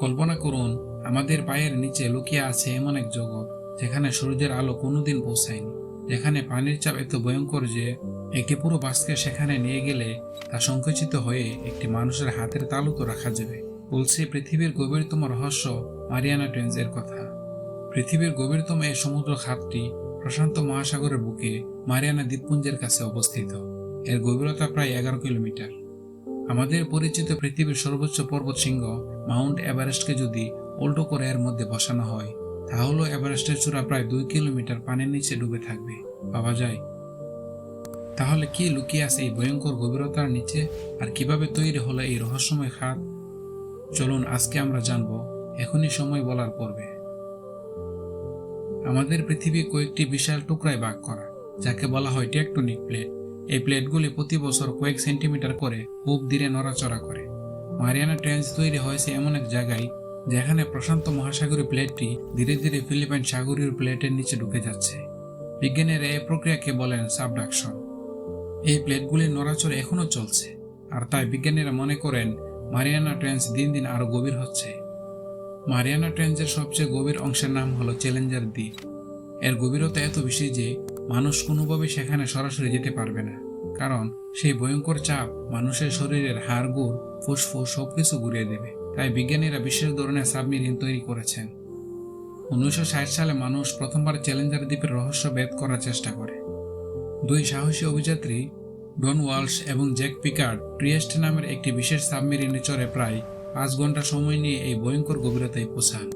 কল্পনা করুন, আমাদের পায়ের নিচে লুকিয়ে আছে এমন এক জগৎ, যেখানে সূর্যের আলো কোনোদিন পৌঁছায়নি। যেখানে পানির চাপ এত ভয়ঙ্কর যে, একটি পুরো বাসকে সেখানে নিয়ে গেলে তা সংকুচিত হয়ে একটি মানুষের হাতের তালুতো রাখা যাবে। বলছে, পৃথিবীর গভীরতম রহস্য মারিয়ানা ট্রেঞ্জের কথা। পৃথিবীর গভীরতম এই সমুদ্র খাতটি প্রশান্ত মহাসাগরের বুকে মারিয়ানা দ্বীপপুঞ্জের কাছে অবস্থিত। এর গভীরতা প্রায় এগারো কিলোমিটার। আমাদের পরিচিত পৃথিবীর সর্বোচ্চ পর্বত শৃঙ্গ মাউন্ট এভারেস্টকে যদি উল্টো করে এর মধ্যে বসানো হয়, তাহলেও এভারেস্টের চূড়া প্রায় দুই কিলোমিটার পানির নিচে ডুবে থাকবে। পাওয়া যায়। তাহলে কি লুকিয়ে আছে এই ভয়ঙ্কর গভীরতার নিচে? আর কীভাবে তৈরি হলো এই রহস্যময় খাত? চলুন, আজকে আমরা জানব। এখনই সময় বলার পর্বে আমাদের পৃথিবী কয়েকটি বিশাল টুকরায় ভাগ করা, যাকে বলা হয় টেকটনিক প্লেট। এই প্লেটগুলি প্রতি বছর কয়েক সেন্টিমিটার করে খুব ধীরে নড়াচড়া করে। মারিয়ানা ট্রেঞ্চ তৈরি হয়েছে এমন এক জায়গায়, যেখানে প্রশান্ত মহাসাগরীয় প্লেটটি ধীরে ধীরে ফিলিপাইন সাগরীয় প্লেটের নিচে ঢুকে যাচ্ছে। বিজ্ঞানীরা এই প্রক্রিয়াকে বলেন সাবডাকশন। এই প্লেটগুলির নড়াচড়া এখনও চলছে, আর তাই বিজ্ঞানীরা মনে করেন মারিয়ানা ট্রেঞ্চ দিন দিন আরও গভীর হচ্ছে। মারিয়ানা ট্রেঞ্চের সবচেয়ে গভীর অংশের নাম হলো চ্যালেঞ্জার দ্বীপ। এর গভীরতা এত বেশি যে মানুষ কোনোভাবে সেখানে সরাসরি যেতে পারবে না। কারণ সেই ভয়ঙ্কর চাপ মানুষের শরীরের হাড়, গুড়, ফুসফুস সবকিছু ঘুরিয়ে দেবে। তাই বিজ্ঞানীরা বিশেষ ধরনের সাবমেরিন তৈরি করেছেন। উনিশশো ষাট সালে মানুষ প্রথমবার চ্যালেঞ্জার দ্বীপের রহস্য ভেদ করার চেষ্টা করে। দুই সাহসী অভিযাত্রী, ডন ওয়ালস এবং জ্যাক পিকার্ড ট্রিয়েস্ট নামের একটি বিশেষ সাবমেরিনে চড়ে প্রায় পাঁচ ঘণ্টা সময় নিয়ে এই ভয়ঙ্কর গভীরতায় পৌঁছান।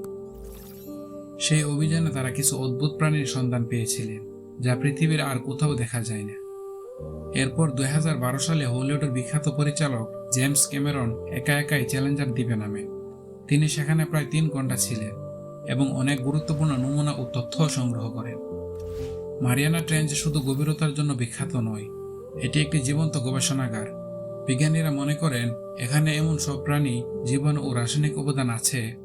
সেই অভিযানে তারা কিছু অদ্ভুত প্রাণীর সন্ধান পেয়েছিলেন। যা পৃথিবীর আর কোথাও দেখা যায় না। এরপর দু হাজার বারো সালে হলিউডের বিখ্যাত পরিচালক জেমস ক্যামেরন একা একাই চ্যালেঞ্জার দ্বীপে নামে। তিনি সেখানে প্রায় তিন ঘণ্টা ছিলেন এবং অনেক গুরুত্বপূর্ণ নমুনা ও তথ্য সংগ্রহ করেন। মারিয়ানা ট্রেঞ্চ শুধু গভীরতার জন্য বিখ্যাত নয়, এটি একটি জীবন্ত গবেষণাগার। বিজ্ঞানীরা মনে করেন, এখানে এমন সব প্রাণী জীবন ও রাসায়নিক অবদান আছে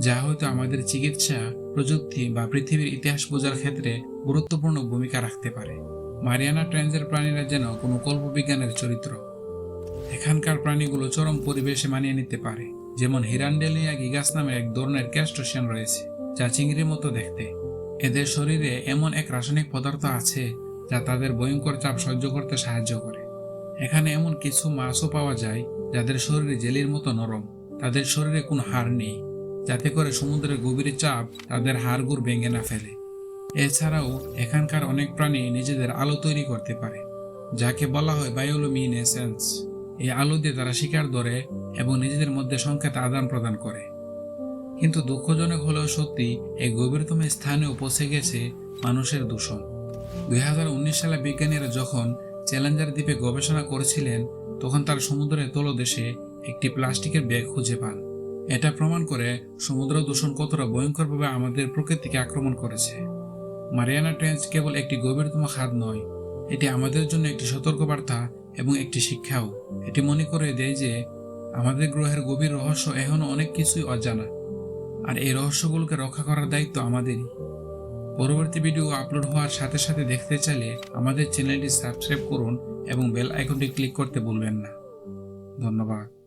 যা হয়তো আমাদের চিকিৎসা, প্রযুক্তি বা পৃথিবীর ইতিহাস বোঝার ক্ষেত্রে গুরুত্বপূর্ণ ভূমিকা রাখতে পারে। মারিয়ানা ট্রেঞ্জের প্রাণীরা যেন কোনো কল্পবিজ্ঞানের চরিত্র। এখানকার প্রাণীগুলো চরম পরিবেশে মানিয়ে নিতে পারে। যেমন হিরান্ডেলিয়া গিগাস নামে এক ধরনের ক্যাস্টোশিয়ান রয়েছে, যা চিংড়ির মতো দেখতে। এদের শরীরে এমন এক রাসায়নিক পদার্থ আছে, যা তাদের ভয়ঙ্কর চাপ সহ্য করতে সাহায্য করে। এখানে এমন কিছু মাছও পাওয়া যায়, যাদের শরীরে জেলির মতো নরম। তাদের শরীরে কোনো হাড় নেই। যাতে করে সমুদ্রের গভীর চাপ তাদের হাড়গুড় ভেঙে না ফেলে। এছাড়াও এখানকার অনেক প্রাণী নিজেদের আলো তৈরি করতে পারে, যাকে বলা হয় বায়োলুমিনেসেন্স এই আলো দিয়ে তারা শিকার ধরে এবং নিজেদের মধ্যে সংকেত আদান প্রদান করে। কিন্তু দুঃখজনক হলেও সত্যি, এই গভীরতম স্থানেও পৌঁছে গেছে মানুষের দূষণ। দুই হাজার উনিশ সালে বিজ্ঞানীরা যখন চ্যালেঞ্জার দ্বীপে গবেষণা করেছিলেন, তখন তার সমুদ্রের তলদেশে একটি প্লাস্টিকের ব্যাগ খুঁজে পান। এটা প্রমাণ করে সমুদ্র দূষণ কতটা ভয়ঙ্করভাবে আমাদের প্রকৃতিকে আক্রমণ করেছে। মারিয়ানা ট্রেঞ্চ কেবল একটি গভীরতম খাদ নয়, এটি আমাদের জন্য একটি সতর্কবার্তা এবং একটি শিক্ষাও। এটি মনে করে দেয় যে আমাদের গ্রহের গভীর রহস্য এখনও অনেক কিছুই অজানা, আর এই রহস্যগুলোকে রক্ষা করার দায়িত্ব আমাদেরই। পরবর্তী ভিডিও আপলোড হওয়ার সাথে সাথে দেখতে চাইলে আমাদের চ্যানেলটি সাবস্ক্রাইব করুন এবং বেল আইকনটি ক্লিক করতে ভুলবেন না। ধন্যবাদ।